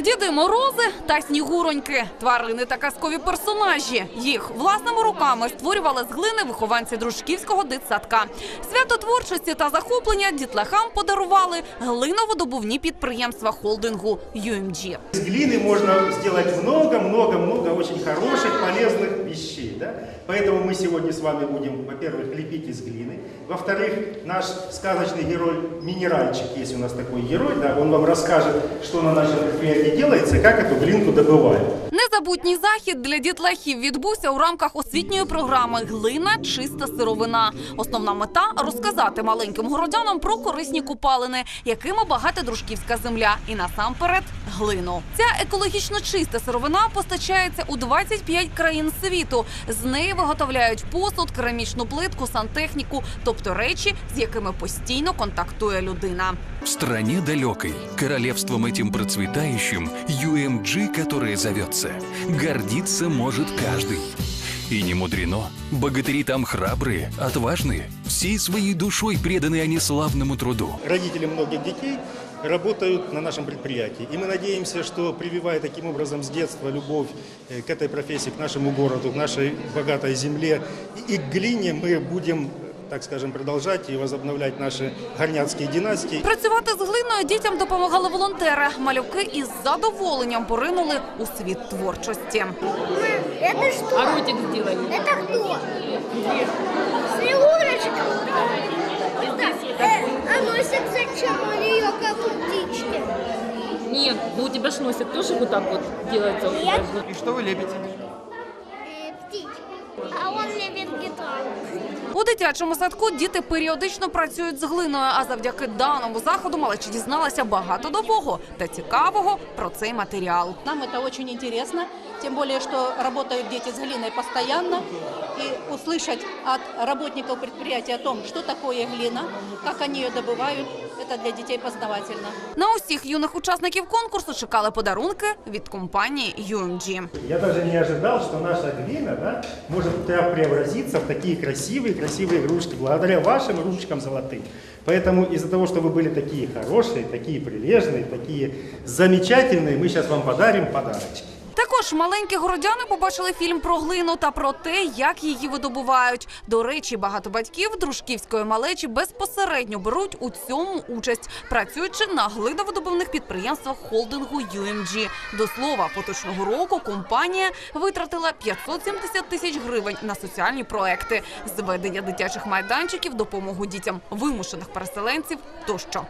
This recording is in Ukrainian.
Діди Морози та Снігуроньки – тварини та казкові персонажі. Їх власними руками створювали з глини вихованці дружківського дитсадка. Свято творчості та захоплення дітлахам подарували глиноводобувні підприємства холдингу UMG. Из глины можно сделать много-много-много очень хороших, полезных вещей. Да? Поэтому мы сегодня с вами будем, во-первых, лепить из глины. Во-вторых, наш сказочный герой Минеральчик, есть у нас такой герой, да, он вам расскажет, что на нашем предприятии делается и как эту глинку добывают. Незабутній захід для дітлахів відбувся у рамках освітньої програми Глина чиста сировина. Основна мета розказати маленьким городянам про корисні купалини, якими багата дружківська земля, і насамперед глину. Ця екологічно чиста сировина постачається у 25 країн світу. З неї виготовляють посуд, керамічну плитку, сантехніку, тобто речі, з якими постійно контактує людина. В стране далекой, королевством этим процветающим, UMG, которое зовется, гордиться может каждый. И не мудрено, богатыри там храбрые, отважные, всей своей душой преданы они славному труду. Родители многих детей работают на нашем предприятии. И мы надеемся, что прививая таким образом с детства любовь э, к этой профессии, к нашему городу, к нашей богатой земле и к глине, мы будем, так скажем, продолжать и возобновлять наши горняцкие династии. Працювати з глиною дітям допомагали волонтери. Малюки із задоволенням поринули у світ творчості. Это что? А ротик сделали. Это кто? Снегурочка? Это, э, а носик зачем? Или ее как у птички? Нет, ну у тебя ж носик тоже вот так вот делается. вот Нет. так же. И что вы лепите? Э, птичка. А он любит гитару. У дитячому садку діти періодично працюють з глиною, а завдяки даному заходу малечі дізналася багато нового та цікавого про цей матеріал. Нам це очень интересно, тем более, что работают дети с глиной постоянно. И услышать от работников предприятия о том, что такое глина, как они ее добывают, это для детей познавательно. На усіх юних учасників конкурсу чекали подарунки від компанії UMG. Я даже не ожидал, что наша глина да, может прям преобразиться в такие красивые, красивые игрушки, благодаря вашим ручкам золотым. Поэтому из-за того, что вы были такие хорошие, такие прилежные, такие замечательные, мы сейчас вам подарим подарочки. Також маленькі городяни побачили фільм про глину та про те, як її видобувають. До речі, багато батьків дружківської малечі безпосередньо беруть у цьому участь, працюючи на глиновидобувних підприємствах холдингу UMG. До слова, поточного року компанія витратила 570 тисяч гривень на соціальні проекти, зведення дитячих майданчиків, допомогу дітям вимушених переселенців тощо.